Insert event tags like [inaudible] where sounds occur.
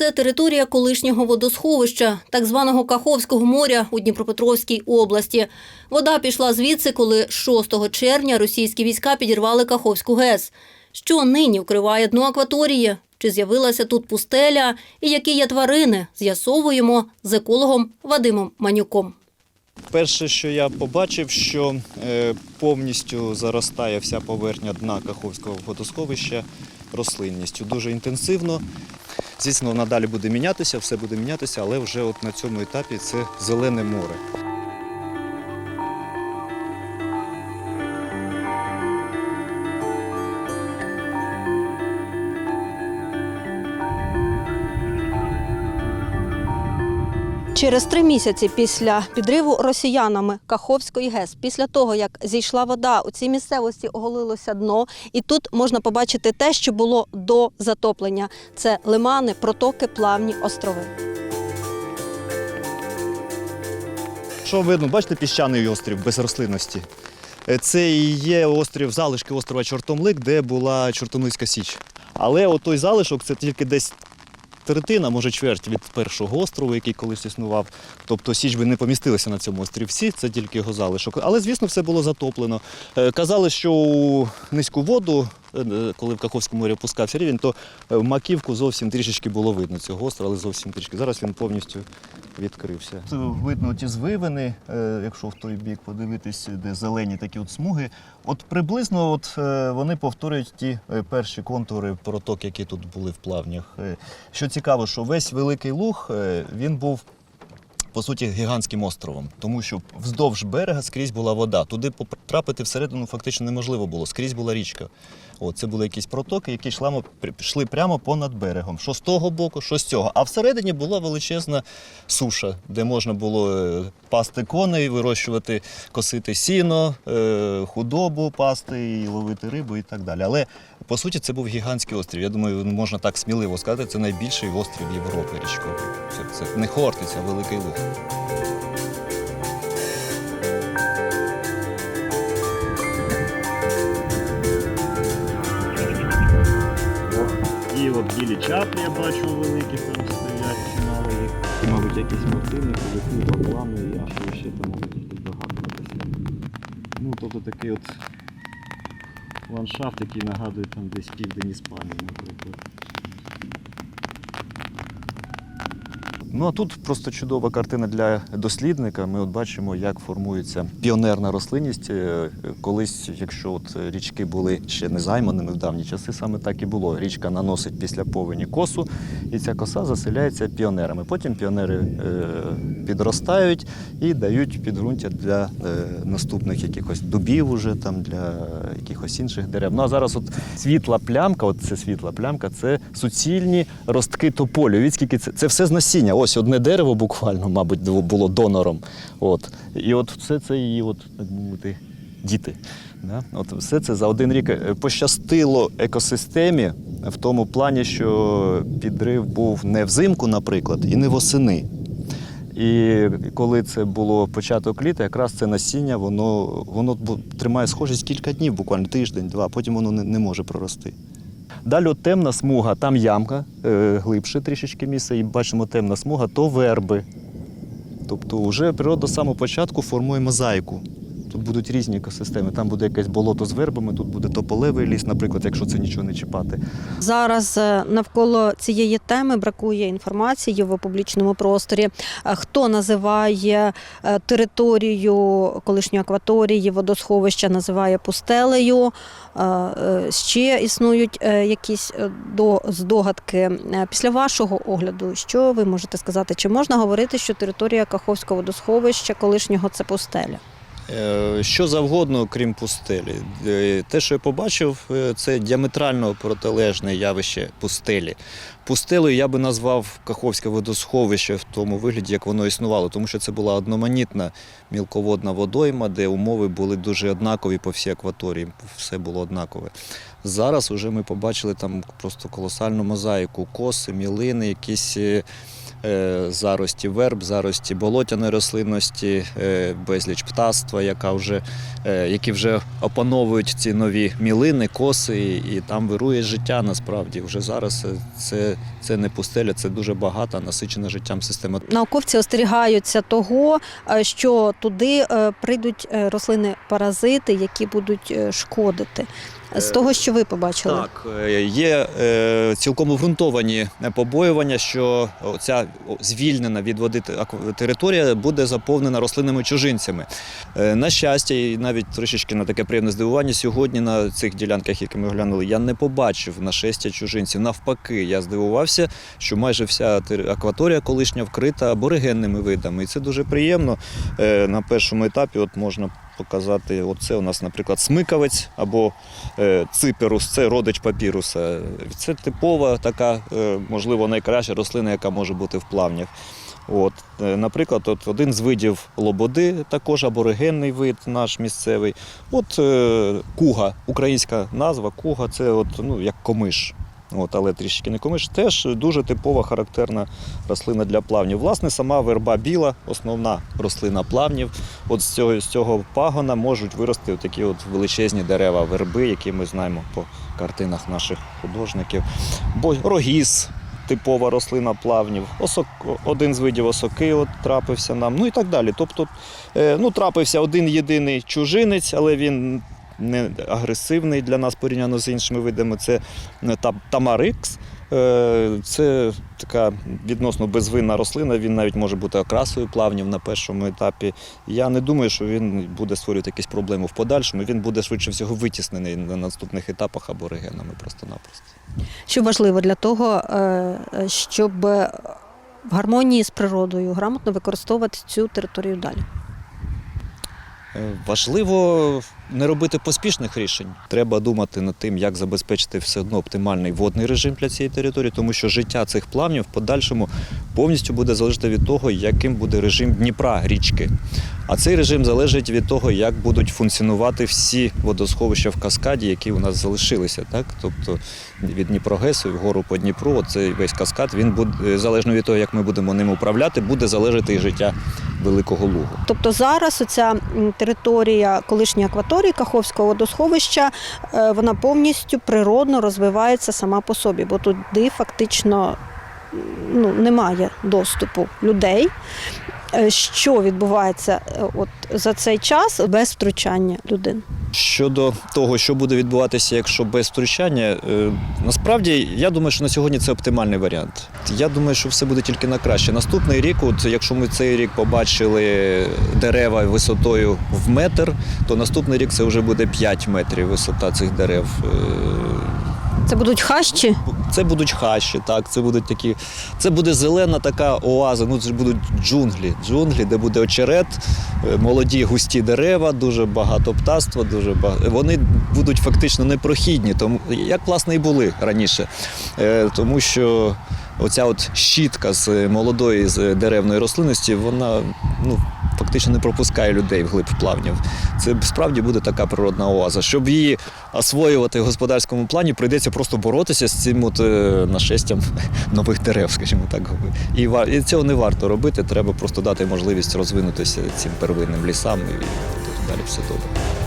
Це територія колишнього водосховища, так званого Каховського моря у Дніпропетровській області. Вода пішла звідси, коли 6 червня російські війська підірвали Каховську ГЕС. Що нині вкриває дно акваторії? Чи з'явилася тут пустеля? І які є тварини? З'ясовуємо з екологом Вадимом Манюком. Перше, що я побачив, що е, повністю заростає вся поверхня дна Каховського водосховища рослинністю. Дуже інтенсивно. Звісно, вона далі буде мінятися, все буде мінятися, але вже от на цьому етапі це зелене море. Через три місяці після підриву росіянами Каховської ГЕС, після того як зійшла вода, у цій місцевості оголилося дно, і тут можна побачити те, що було до затоплення: це лимани, протоки, плавні острови. Що видно, бачите піщаний острів без рослинності? Е, Це і є острів, залишки острова Чортомлик, де була Чортомлицька Січ. Але от той залишок це тільки десь третина, може чверть від першого острову, який колись існував. Тобто Січ би не помістилися на цьому острівці, це тільки його залишок. Але, звісно, все було затоплено. Е, Казали, що у низьку воду, коли в Каховському морі опускався рівень, то е, маківку зовсім трішечки було видно цього острова, але зовсім трішки. Зараз він повністю відкрився. Це видно ті звивини, е, якщо в той бік подивитись, де зелені такі от смуги. От приблизно от, е, вони повторюють ті е, перші контури проток, які тут були в плавнях. Е, Що цікаво, що весь великий луг е, він був. По суті, гігантським островом, тому що вздовж берега скрізь була вода. Туди потрапити всередину фактично неможливо було. Скрізь була річка. От, це були якісь протоки, які йшли прямо понад берегом. Що з того боку, що з цього. А всередині була величезна суша, де можна було е, пасти коней, вирощувати, косити сіно, е, худобу пасти і ловити рибу і так далі. Але по суті це був гігантський острів. Я думаю, можна так сміливо сказати, це найбільший острів Європи річковий. Це, це не Хортиця, Великий Луг. І от білі чаплі я бачу великі там стоять, чимало їх. Мабуть, якісь мотини, козаки, баклани, а що ще там можуть якісь догадуватися. Ну, тобто такий от ландшафт, який нагадує там десь південь Іспанії, наприклад. Ну а тут просто чудова картина для дослідника. Ми от бачимо, як формується піонерна рослинність. Е, Колись, якщо от річки були ще не займаними в давні часи, саме так і було. Річка наносить після повені косу, і ця коса заселяється піонерами. Потім піонери е, підростають і дають підґрунтя для е, наступних якихось дубів, уже там для якихось інших дерев. Ну а зараз от світла плямка, от це світла плямка, це суцільні ростки тополю. Від скільки це, це все з насіння. Ось одне дерево буквально, мабуть, було донором. От. І от все це її, от, так мовити, діти. Да? От все це за один рік е, пощастило екосистемі в тому плані, що підрив був не взимку, наприклад, і не восени. І коли це було початок літа, якраз це насіння, воно, воно тримає схожість кілька днів, буквально тиждень, два, потім воно не, не може прорости. Далі темна смуга, там ямка, е, глибше трішечки місце, і бачимо темна смуга, то верби. Тобто вже природа з самого початку формує мозаїку. Тут будуть різні екосистеми. Там буде якесь болото з вербами, тут буде тополевий ліс, наприклад, якщо це нічого не чіпати. Зараз е, навколо цієї теми бракує інформації в публічному просторі. Е, Хто називає е, територію колишньої акваторії водосховища, називає пустелею. Ще існують якісь до- здогадки. Після вашого огляду, що ви можете сказати? Чи можна говорити, що територія Каховського водосховища колишнього це пустеля? Е, Що завгодно, крім пустелі. Е, Те, що я побачив, е, це діаметрально протилежне явище пустелі. Пустелею я би назвав Каховське водосховище в тому вигляді, як воно існувало, тому що це була одноманітна мілководна водойма, де умови були дуже однакові по всій акваторії, все було однакове. Зараз вже ми побачили там просто колосальну мозаїку, коси, мілини, якісь зарості верб, зарості болотяної рослинності, е, безліч птаства, яка вже, е, які вже опановують ці нові мілини, коси, і там вирує життя насправді. Вже зараз е, це, це не пустеля, це дуже багата, насичена життям система. Науковці остерігаються того, е, що туди е, прийдуть е, рослини-паразити, які будуть е, шкодити. З того, що ви побачили. Так, е, є е, цілком обґрунтовані побоювання, що ця звільнена від води територія буде заповнена рослинними чужинцями. Е, На щастя, і навіть трошечки на таке приємне здивування, сьогодні на цих ділянках, які ми оглянули, я не побачив нашестя чужинців. Навпаки, я здивувався, що майже вся акваторія колишня вкрита аборигенними видами. І це дуже приємно. На першому етапі от можна показати, оце у нас, наприклад, смикавець або е, циперус, це родич папіруса. Це типова така, е, можливо, найкраща рослина, яка може бути в плавнях. От, е, наприклад, от один з видів лободи, також аборигенний вид наш місцевий. От куга, українська назва куга, це от, ну, як комиш. От, але трішки не комиш, теж дуже типова характерна рослина для плавнів. Власне, сама верба біла, основна рослина плавнів. От з цього, з цього пагона можуть вирости такі от величезні дерева верби, які ми знаємо по картинах наших художників. Бо рогіз, типова рослина плавнів, осок, один з видів осоки от трапився нам, ну і так далі. Тобто, е, ну, трапився один єдиний чужинець, але він не агресивний для нас порівняно з іншими видами. Це е, та- тамарикс. Е, Це така відносно безвинна рослина, він навіть може бути окрасою плавнів на першому етапі. Я не думаю, що він буде створювати якісь проблеми в подальшому. Він буде швидше всього витіснений на наступних етапах аборигенами просто-напросто. Що важливо для того, е, щоб в гармонії з природою грамотно використовувати цю територію далі. Е, Важливо не робити поспішних рішень. Треба думати над тим, як забезпечити все одно оптимальний водний режим для цієї території, тому що життя цих плавнів в подальшому повністю буде залежати від того, яким буде режим Дніпра річки. А цей режим залежить від того, як будуть функціонувати всі водосховища в каскаді, які у нас залишилися. Так? Тобто від Дніпрогесу вгору по Дніпру, цей весь каскад, він буде залежно від того, як ми будемо ним управляти, буде залежати і життя Великого Лугу. Тобто зараз оця територія колишньої акваторії Каховського водосховища, е, вона повністю природно розвивається сама по собі, бо туди фактично ну, немає доступу людей. Е, Що відбувається е, от за цей час без втручання людини? Щодо того, що буде відбуватися, якщо без втручання, е, насправді я думаю, що на сьогодні це оптимальний варіант. Я думаю, що все буде тільки на краще. Наступний рік, от якщо ми цей рік побачили дерева висотою в метр, то наступний рік це вже буде 5 метрів висота цих дерев. Це будуть хащі? Це будуть хащі, так, це будуть такі. Це буде зелена така оаза. Ну це будуть джунглі. Джунглі, де буде очерет, е, молоді густі дерева, дуже багато птаства, дуже багато. Вони будуть фактично непрохідні, тому як власне і були раніше. Е, Тому що оця от щітка з молодої з деревної рослинності, вона ну, фактично не пропускає людей вглиб плавнів. Це справді буде така природна оаза. Щоб її освоювати в господарському плані, прийдеться просто боротися з цим от, е, нашестям [laughs] нових дерев, скажімо так. І, і цього не варто робити. Треба просто дати можливість розвинутися цим первинним лісам, і далі все добре.